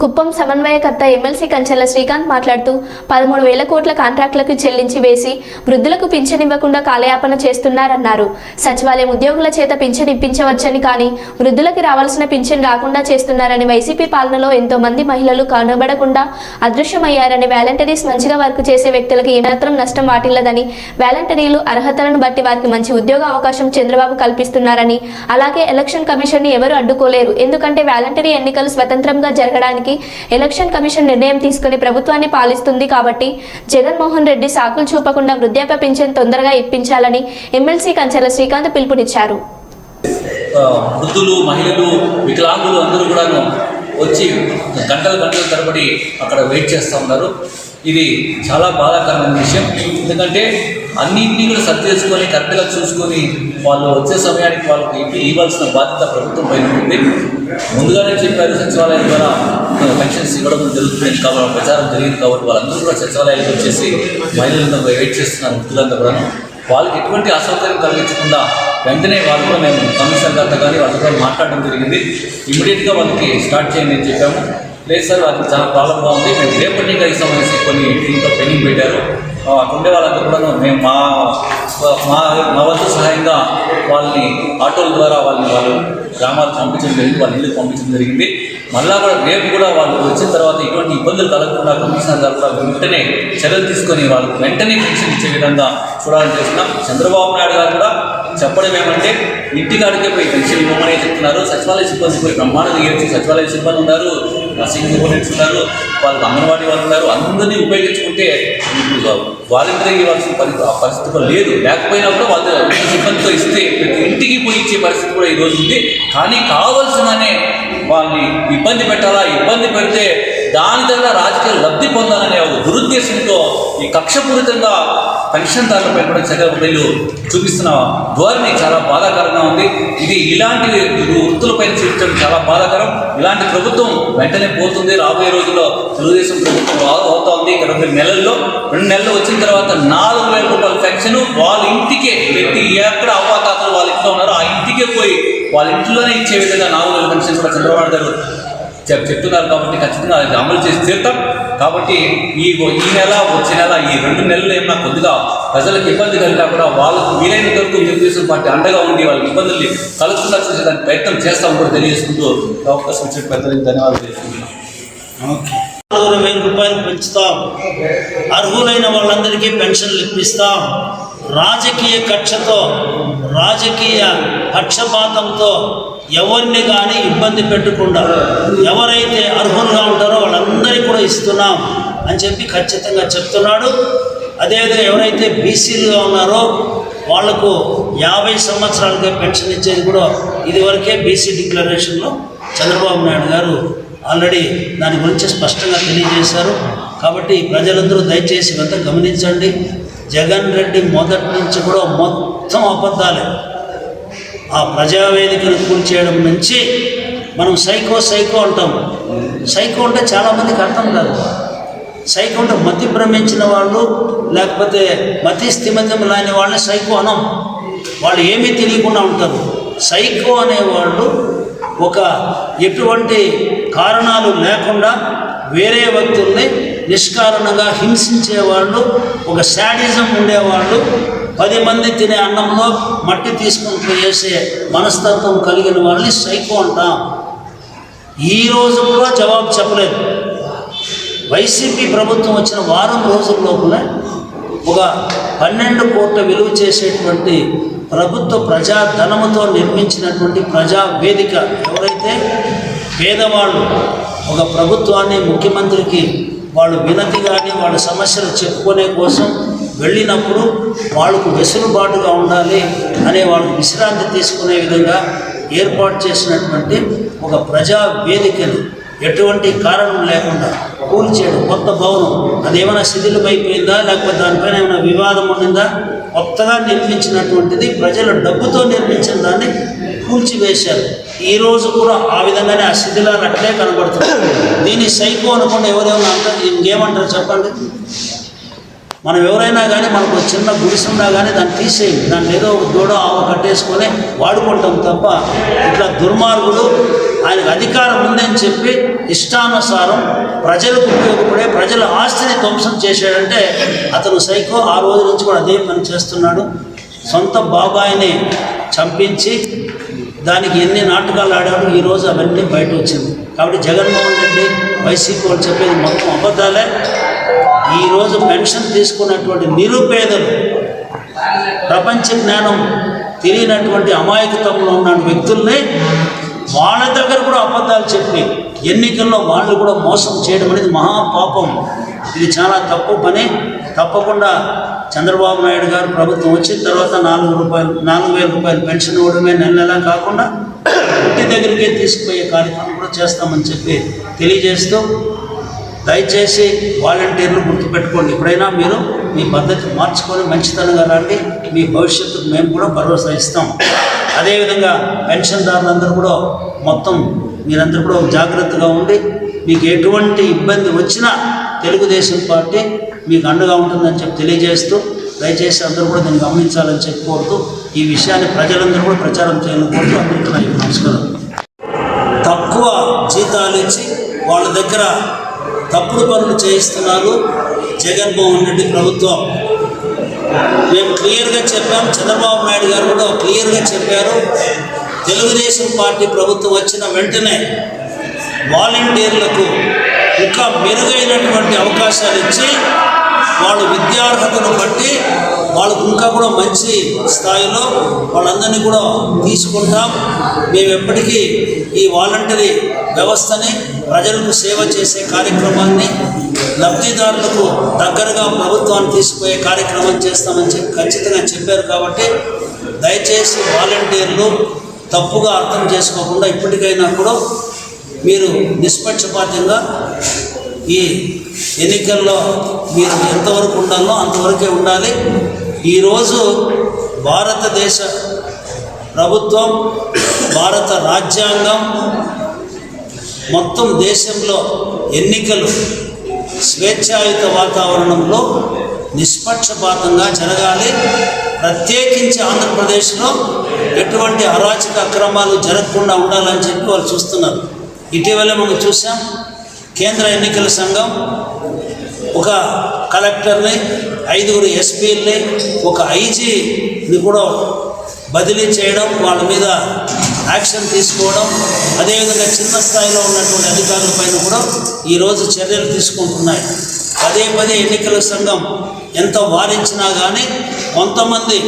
కుప్పం సమన్వయకర్త ఎమ్మెల్సీ కంచెల శ్రీకాంత్ మాట్లాడుతూ పదమూడు వేల కోట్ల కాంట్రాక్టులకు చెల్లించి వేసి వృద్ధులకు పింఛన్ ఇవ్వకుండా కాలయాపన చేస్తున్నారన్నారు. సచివాలయం ఉద్యోగుల చేత పింఛన్ ఇప్పించవచ్చని కానీ వృద్ధులకి రావాల్సిన పింఛన్ రాకుండా చేస్తున్నారని వైసీపీ పాలనలో ఎంతో మంది మహిళలు కనబడకుండా అదృశ్యమయ్యారని వాలంటీర్స్ మంచిగా వర్క్ చేసే వ్యక్తులకు ఏమాత్రం నష్టం వాటిల్లదని వాలంటీర్లు అర్హతలను బట్టి వారికి మంచి ఉద్యోగ అవకాశం చంద్రబాబు కల్పిస్తున్నారని అలాగే ఎలక్షన్ కమిషన్ని ఎవరు అడ్డుకోలేరు. ఎందుకంటే వాలంటరీ ఎన్నికలు స్వతంత్రంగా జరగడానికి చేయడానికి ఎలక్షన్ కమిషన్ నిర్ణయం తీసుకుని ప్రభుత్వాన్ని పాలిస్తుంది కాబట్టి జగన్మోహన్ రెడ్డి సాకులు చూపకుండా వృద్ధాప్య పింఛన్ తొందరగా ఇప్పించాలని ఎమ్మెల్సీ కంచెల శ్రీకాంత్ పిలుపునిచ్చారు. వృద్ధులు మహిళలు వికలాంగులు అందరూ కూడాను వచ్చి గంటల గంటల తరబడి అక్కడ వెయిట్ చేస్తూ ఉన్నారు. ఇది చాలా బాధాకరమైన విషయం. ఎందుకంటే అన్నింటినీ కూడా సరి చేసుకొని కరెక్ట్గా చూసుకొని వాళ్ళు వచ్చే సమయానికి వాళ్ళకి ఇవ్వాల్సిన బాధ్యత ప్రభుత్వం పైన ఉంటుంది ముందుగానే చెప్పారు సచివాలయం ద్వారా పెన్షన్స్ ఇవ్వడం జరుగుతుంది కాబట్టి ప్రచారం జరిగింది కాబట్టి వాళ్ళందరూ కూడా సచివాలయాలకు వచ్చేసి మహిళలందరూ వెయిట్ చేస్తున్నారు వృద్ధులందరూ కూడా వాళ్ళకి ఎటువంటి అసౌకర్యం కలిగించకుండా వెంటనే వాళ్ళు కూడా మేము కమిషనర్ గారితో కానీ వాళ్ళతో మాట్లాడడం జరిగింది. ఇమీడియట్గా వాళ్ళకి స్టార్ట్ చేయండి అని చెప్పాము. లేదు సార్ వాళ్ళకి చాలా ప్రాబ్లంగా ఉంది. మేము రేపటి నుంచి ఇస్తామనేసి కొన్ని దీంట్లో పెండింగ్ పెట్టారు. ఉండే వాళ్ళందరూ కూడాను మేము మా మా మా వంతు సహాయంగా వాళ్ళని ఆటోల ద్వారా వాళ్ళని వాళ్ళు గ్రామాలకు పంపించడం జరిగింది వాళ్ళ ఇల్లు పంపించడం జరిగింది. మళ్ళా కూడా రేపు కూడా వాళ్ళు వచ్చిన తర్వాత ఎటువంటి ఇబ్బందులు కలగకుండా కమిషనర్ గారు కూడా వెంటనే చర్యలు తీసుకొని వాళ్ళకి వెంటనే పెన్షన్ ఇచ్చే విధంగా చూడాలని చేస్తున్నాం. చంద్రబాబు నాయుడు గారు కూడా చెప్పడం ఏమంటే ఇంటికాడికే పోయి పెన్షన్ ఇవ్వమని చెప్తున్నారు. సచివాలయ సిబ్బంది పోయి బ్రహ్మాండంగా ఏడ్చి సచివాలయ సిబ్బంది ఉన్నారు. నర్సింగ్ సూపరింటెండెంట్స్ ఉన్నారు వాళ్ళు అంగన్వాడీ వాళ్ళు ఉన్నారు అందరినీ ఉపయోగించుకుంటే ఇప్పుడు వాలంటీర్ ఇవ్వాల్సిన పరి పరిస్థితి కూడా లేదు. లేకపోయినా కూడా వాళ్ళు సిబ్బందితో ఇస్తే ప్రతి ఇంటికి పోయి ఇచ్చే పరిస్థితి కూడా ఈరోజు ఉంది. కానీ కావాల్సిన వాళ్ళని ఇబ్బంది పెట్టాలా? ఇబ్బంది పెడితే దాని ద్వారా రాజకీయ లబ్ధి పొందాలనే ఒక దురుద్దేశంతో ఈ కక్షపూరితంగా పెన్షన్దారులపై కూడా చర్యలు చూపిస్తున్న ధోరణి చాలా బాధాకరంగా ఉంది. ఇది ఇలాంటి వృత్తులపై చూపించడం చాలా బాధాకరం. ఇలాంటి ప్రభుత్వం వెంటనే పోతుంది. రాబోయే రోజుల్లో తెలుగుదేశం ప్రభుత్వం రా- అవుతోంది ఇక రెండు నెలల్లో రెండు నెలలు వచ్చిన తర్వాత నాలుగు వేల రూపాయల పెన్షన్ వాళ్ళ ఇంటికే ప్రతి ఎక్కడ అవ్వాతాతలు వాళ్ళ ఇంట్లో ఉన్నారో వాళ్ళ ఇంట్లోనే ఇచ్చే విధంగా నాలుగు వేల పెన్షన్ కూడా చంద్రబాబు గారు చెప్ చెప్తున్నారు కాబట్టి ఖచ్చితంగా అది అమలు చేసి తీర్థం కాబట్టి ఈ ఈ నెల వచ్చే నెల ఈ రెండు నెలలు ఏమన్నా కొద్దిగా ప్రజలకు ఇబ్బంది కలిగినా కూడా వాళ్ళకు వీలైనంత వరకు తెలుగుదేశం పార్టీ అండగా ఉండి వాళ్ళకి ఇబ్బందుల్ని కలుగుతున్నా చూసేదానికి ప్రయత్నం చేస్తాం కూడా తెలియజేసుకుంటూ అవకాశం ఇచ్చిన పెద్దలకు ధన్యవాదాలు తెలుసుకుంటున్నాం నలుగురు వేల రూపాయలు పెంచుతాం. అర్హులైన వాళ్ళందరికీ పెన్షన్లు ఇప్పిస్తాం. రాజకీయ కక్షతో రాజకీయ పక్షపాతంతో ఎవరిని కానీ ఇబ్బంది పెట్టకుండా ఎవరైతే అర్హులుగా ఉంటారో వాళ్ళందరికీ కూడా ఇస్తున్నాం అని చెప్పి ఖచ్చితంగా చెప్తున్నాడు. అదేవిధంగా ఎవరైతే బీసీలుగా ఉన్నారో వాళ్ళకు యాభై సంవత్సరాలకే పెన్షన్ ఇచ్చేది కూడా ఇదివరకే బీసీ డిక్లరేషన్లో చంద్రబాబు నాయుడు గారు ఆల్రెడీ దాని గురించి స్పష్టంగా తెలియజేశారు. కాబట్టి ప్రజలందరూ దయచేసి ఇవంతా గమనించండి. జగన్ రెడ్డి మొదటి నుంచి కూడా మొత్తం అబద్ధాలే. ఆ ప్రజావేదికను కూల్చేయడం నుంచి మనం సైకో సైకో అంటాం. సైకో అంటే చాలామందికి అర్థం కాదు. సైకో అంటే మతి భ్రమించిన వాళ్ళు లేకపోతే మతి స్థిమితం లేని వాళ్ళని సైకో అనం. వాళ్ళు ఏమీ తెలియకుండా ఉంటారు. సైకో అనేవాళ్ళు ఒక ఎటువంటి కారణాలు లేకుండా వేరే వ్యక్తుల్ని నిష్కారణంగా హింసించే వాళ్ళు ఒక శాడిజం ఉండేవాళ్ళు పది మంది తినే అన్నంలో మట్టి తీసుకుని వేసే మనస్తత్వం కలిగిన వాళ్ళని సైకో అంటాం. ఈ రోజు కూడా జవాబు చెప్పలేదు. వైసీపీ ప్రభుత్వం వచ్చిన వారం రోజుల లోపల ఒక పన్నెండు కోట్ల విలువ చేసేటువంటి ప్రభుత్వ ప్రజా ధనముతో నిర్మించినటువంటి ప్రజా వేదిక ఎవరైతే పేదవాళ్ళు ఒక ప్రభుత్వాన్ని ముఖ్యమంత్రికి వాళ్ళు వినతి కానీ వాళ్ళ సమస్యలు చెప్పుకునే కోసం వెళ్ళినప్పుడు వాళ్ళకు వెసులుబాటుగా ఉండాలి అనే వాళ్ళకు విశ్రాంతి తీసుకునే విధంగా ఏర్పాటు చేసినటువంటి ఒక ప్రజా వేదికలు ఎటువంటి కారణం లేకుండా కూల్చేయడం కొత్త భవనం అదేమైనా శిథిలమైపోయిందా లేకపోతే దానిపైన ఏమైనా వివాదం ఉండిందా? కొత్తగా నిర్మించినటువంటిది ప్రజల డబ్బుతో నిర్మించిన దాన్ని కూల్చివేశారు ఈ రోజు కూడా ఆ విధంగానే ఆ శిథిలాలు అట్లే కనబడుతుంది దీన్ని సైకో అనుకుండా ఎవరేమైనా అంటారు ఇంకేమంటారు చెప్పండి? మనం ఎవరైనా కానీ మనకు చిన్న గుడిసున్నా కానీ దాన్ని తీసేయండి. దాన్ని ఏదో ఒక దూడ ఆవు కట్టేసుకొని వాడుకుంటాం తప్ప ఇట్లా దుర్మార్గుడు ఆయనకు అధికారం ఉందని చెప్పి ఇష్టానుసారం ప్రజలకు ఉపయోగపడే ప్రజల ఆస్తిని ధ్వంసం చేశాడంటే అతను సైకో ఆ రోజు నుంచి కూడా అదే పని చేస్తున్నాడు. సొంత బాబాయిని చంపించి దానికి ఎన్ని నాటకాలు ఆడాడు ఈరోజు అవన్నీ బయట వచ్చింది. కాబట్టి జగన్మోహన్ రెడ్డి వైసీపీ వాళ్ళు చెప్పేది మొత్తం అబద్ధాలే. ఈరోజు పెన్షన్ తీసుకున్నటువంటి నిరుపేదలు ప్రపంచ జ్ఞానం తెలియనటువంటి అమాయకత్వంలో ఉన్న వ్యక్తుల్ని వాళ్ళ దగ్గర కూడా అబద్ధాలు చెప్పి ఎన్నికల్లో వాళ్ళు కూడా మోసం చేయడం అనేది మహాపాపం ఇది చాలా తప్పు పని. తప్పకుండా చంద్రబాబు నాయుడు గారు ప్రభుత్వం వచ్చిన తర్వాత నాలుగు రూపాయలు నాలుగు వేల రూపాయలు పెన్షన్ ఇవ్వడమే నెల నెలా కాకుండా ఇంటి దగ్గరికే తీసుకుపోయే కార్యక్రమం కూడా చేస్తామని చెప్పి తెలియజేస్తూ దయచేసి వాలంటీర్లు గుర్తుపెట్టుకోండి. ఎప్పుడైనా మీరు మీ పద్ధతి మార్చుకొని మంచితనంగా రండి. మీ భవిష్యత్తుకు మేము కూడా భరోసా ఇస్తాం. అదేవిధంగా పెన్షన్దారులందరూ కూడా మొత్తం మీరందరూ కూడా జాగ్రత్తగా ఉండి మీకు ఎటువంటి ఇబ్బంది వచ్చినా తెలుగుదేశం పార్టీ మీకు అండగా ఉంటుందని చెప్పి తెలియజేస్తూ దయచేసి అందరూ కూడా దీన్ని గమనించాలని చెప్పి కోరుతూ ఈ విషయాన్ని ప్రజలందరూ కూడా ప్రచారం చేయాలని కోరుతూ అందరికీ నా నమస్కారం. తక్కువ జీతాలు ఇచ్చి వాళ్ళ దగ్గర తప్పుడు పనులు చేయిస్తున్నారు జగన్మోహన్ రెడ్డి ప్రభుత్వం. మేము క్లియర్గా చెప్పాం చంద్రబాబు నాయుడు గారు కూడా క్లియర్గా చెప్పారు. తెలుగుదేశం పార్టీ ప్రభుత్వం వచ్చిన వెంటనే వాలంటీర్లకు ఇంకా మెరుగైనటువంటి అవకాశాలు ఇచ్చి వాళ్ళు విద్యార్హతను బట్టి వాళ్ళకు ఇంకా కూడా మంచి స్థాయిలో వాళ్ళందరినీ కూడా తీసుకుంటాం. మేము ఎప్పటికీ ఈ వాలంటరీ వ్యవస్థని ప్రజలకు సేవ చేసే కార్యక్రమాన్ని లబ్ధిదారులకు దగ్గరగా ప్రభుత్వాన్ని తీసుకుపోయే కార్యక్రమం చేస్తామని చెప్పి ఖచ్చితంగా చెప్పారు కాబట్టి దయచేసి వాలంటీర్లు తప్పుగా అర్థం చేసుకోకుండా ఇప్పటికైనా కూడా మీరు నిష్పక్షపాతంగా ఈ ఎన్నికల్లో మీరు ఎంతవరకు ఉండాలో అంతవరకే ఉండాలి. ఈరోజు భారతదేశ ప్రభుత్వం భారత రాజ్యాంగం మొత్తం దేశంలో ఎన్నికలు స్వేచ్ఛాయుత వాతావరణంలో నిష్పక్షపాతంగా జరగాలి. ప్రత్యేకించి ఆంధ్రప్రదేశ్లో ఎటువంటి అరాచక అక్రమాలు జరగకుండా ఉండాలని చెప్పి వాళ్ళు చూస్తున్నారు. ఇటీవల మనం చూసాం కేంద్ర ఎన్నికల సంఘం ఒక కలెక్టర్ని ఐదుగురు ఎస్పీల్ని ఒక ఐజీని కూడా బదిలీ చేయడం వాళ్ళ మీద యాక్షన్ తీసుకోవడం అదేవిధంగా చిన్న స్థాయిలో ఉన్నటువంటి అధికారుల పైన కూడా ఈరోజు చర్యలు తీసుకుంటున్నాయి. పదే పదే ఎన్నికల సంఘం ఎంత వారించినా కానీ కొంతమంది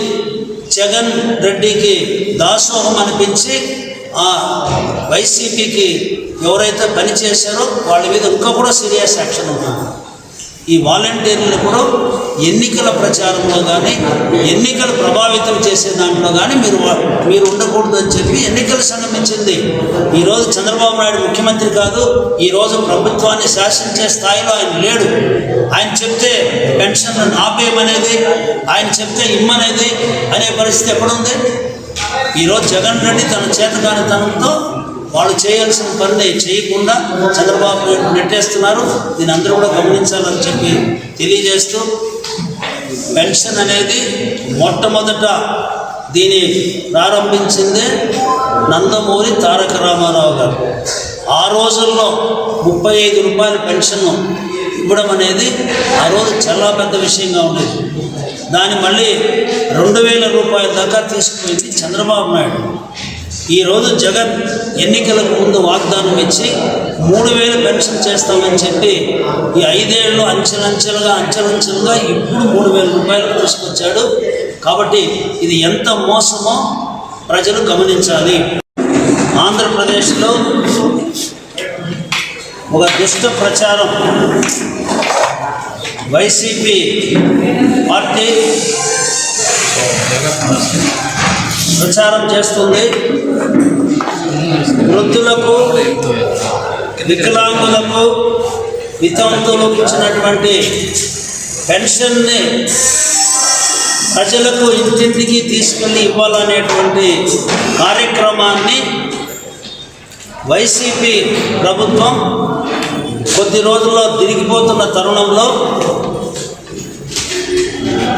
జగన్ రెడ్డికి దాసోహం అనిపించి ఆ వైసీపీకి ఎవరైతే పని చేశారో వాళ్ళ మీద ఇంకా కూడా సీరియస్ యాక్షన్ ఉంటుంది. ఈ వాలంటీర్లు కూడా ఎన్నికల ప్రచారంలో కానీ ఎన్నికలు ప్రభావితం చేసే దాంట్లో కానీ మీరు మీరు ఉండకూడదు అని చెప్పి ఎన్నికలు సంఘం ఈరోజు చంద్రబాబు నాయుడు ముఖ్యమంత్రి కాదు ఈరోజు ప్రభుత్వాన్ని శాసించే స్థాయిలో ఆయన లేడు. ఆయన చెప్తే పెన్షన్ ఆపేయమనేది ఆయన చెప్తే ఇమ్మనేది అనే పరిస్థితి ఎక్కడుంది? ఈరోజు జగన్ రెడ్డి తన చేతకానితనంతో వాళ్ళు చేయాల్సిన పనిని చేయకుండా చంద్రబాబు నాయుడు నెట్టేస్తున్నారు. దీని అందరూ కూడా గమనించాలని చెప్పి తెలియజేస్తూ పెన్షన్ అనేది మొట్టమొదట దీని ప్రారంభించిందే నందమూరి తారక రామారావు గారు. ఆ రోజుల్లో ముప్పై ఐదు రూపాయల పెన్షన్ ఇవ్వడం అనేది ఆ రోజు చాలా పెద్ద విషయంగా ఉండేది. దాన్ని మళ్ళీ రెండు వేల రూపాయల దాకా తీసుకుపోయింది చంద్రబాబు నాయుడు. ఈరోజు జగన్ ఎన్నికలకు ముందు వాగ్దానం ఇచ్చి మూడు వేలు పెన్షన్ చేస్తామని చెప్పి ఈ ఐదేళ్ళు అంచెలంచెలుగా అంచెలంచెలుగా ఇప్పుడు మూడు వేల రూపాయలు తీసుకొచ్చాడు. కాబట్టి ఇది ఎంత మోసమో ప్రజలు గమనించాలి. ఆంధ్రప్రదేశ్లో ఒక దుష్ట ప్రచారం వైసీపీ పార్టీ ప్రచారం చేస్తుంది. వృద్ధులకు వికలాంగులకు వితంతులకు ఇచ్చినటువంటి పెన్షన్ని ప్రజలకు ఇంటింటికి తీసుకెళ్ళి ఇవ్వాలనేటువంటి కార్యక్రమాన్ని వైసీపీ ప్రభుత్వం కొద్ది రోజుల్లో తిరిగిపోతున్న తరుణంలో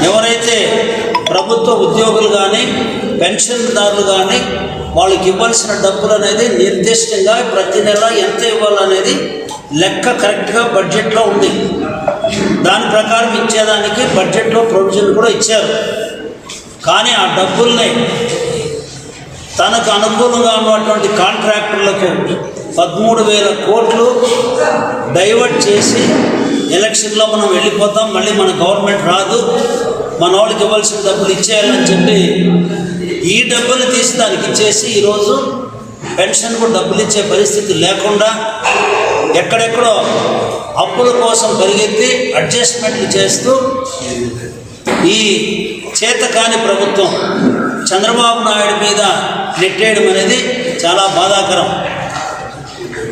ఎవరైతే ప్రభుత్వ ఉద్యోగులు కానీ పెన్షన్దారులు కానీ వాళ్ళకి ఇవ్వాల్సిన డబ్బులు అనేది నిర్దిష్టంగా ప్రతి నెల ఎంత ఇవ్వాలనేది లెక్క కరెక్ట్గా బడ్జెట్లో ఉంది. దాని ప్రకారం ఇచ్చేదానికి బడ్జెట్లో ప్రొవిజన్ కూడా ఇచ్చారు. కానీ ఆ డబ్బుల్ని తనకు అనుకూలంగా ఉన్నటువంటి కాంట్రాక్టర్లకు పదమూడు వేల కోట్లు డైవర్ట్ చేసి ఎలక్షన్లో మనం వెళ్ళిపోతాం మళ్ళీ మన గవర్నమెంట్ రాదు మన వాళ్ళకి ఇవ్వాల్సిన డబ్బులు ఇచ్చేయాలని చెప్పి ఈ డబ్బులు తీసి దానికి ఇచ్చేసి ఈరోజు పెన్షన్కు డబ్బులు ఇచ్చే పరిస్థితి లేకుండా ఎక్కడెక్కడో అప్పుల కోసం పరిగెత్తి అడ్జస్ట్మెంట్లు చేస్తూ ఈ చేతకాని ప్రభుత్వం చంద్రబాబు నాయుడు మీద నెట్టేయడం అనేది చాలా బాధాకరం.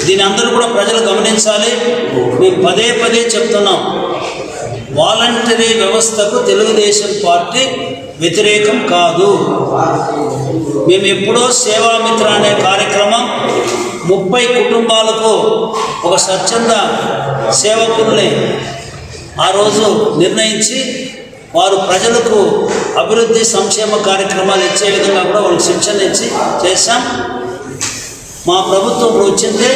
దీని అందరూ కూడా ప్రజలు గమనించాలి. మేము పదే పదే చెప్తున్నాం. వాలంటరీ వ్యవస్థకు తెలుగుదేశం పార్టీ వ్యతిరేకం కాదు. మేము ఎప్పుడో సేవామిత్ర అనే కార్యక్రమం ముప్పై కుటుంబాలకు ఒక స్వచ్ఛంద సేవకుల్ని ఆ రోజు నిర్ణయించి వారు ప్రజలకు అభివృద్ధి సంక్షేమ కార్యక్రమాలు ఇచ్చే విధంగా కూడా వాళ్ళకి శిక్షణ ఇచ్చి చేశాం. మా ప్రభుత్వం ఇప్పుడు వచ్చిందే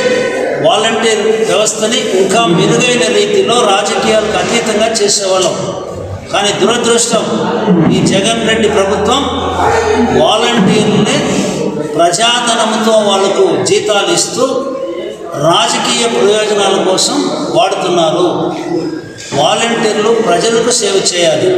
వాలంటీర్ వ్యవస్థని ఇంకా మెరుగైన రీతిలో రాజకీయాలకు అతీతంగా చేసేవాళ్ళం. కానీ దురదృష్టం ఈ జగన్ రెడ్డి ప్రభుత్వం వాలంటీర్ని ప్రజాధనంతో వాళ్ళకు జీతాలు ఇస్తూ రాజకీయ ప్రయోజనాల కోసం వాడుతున్నారు. వాలంటీర్లు ప్రజలకు సేవ చేయాలి.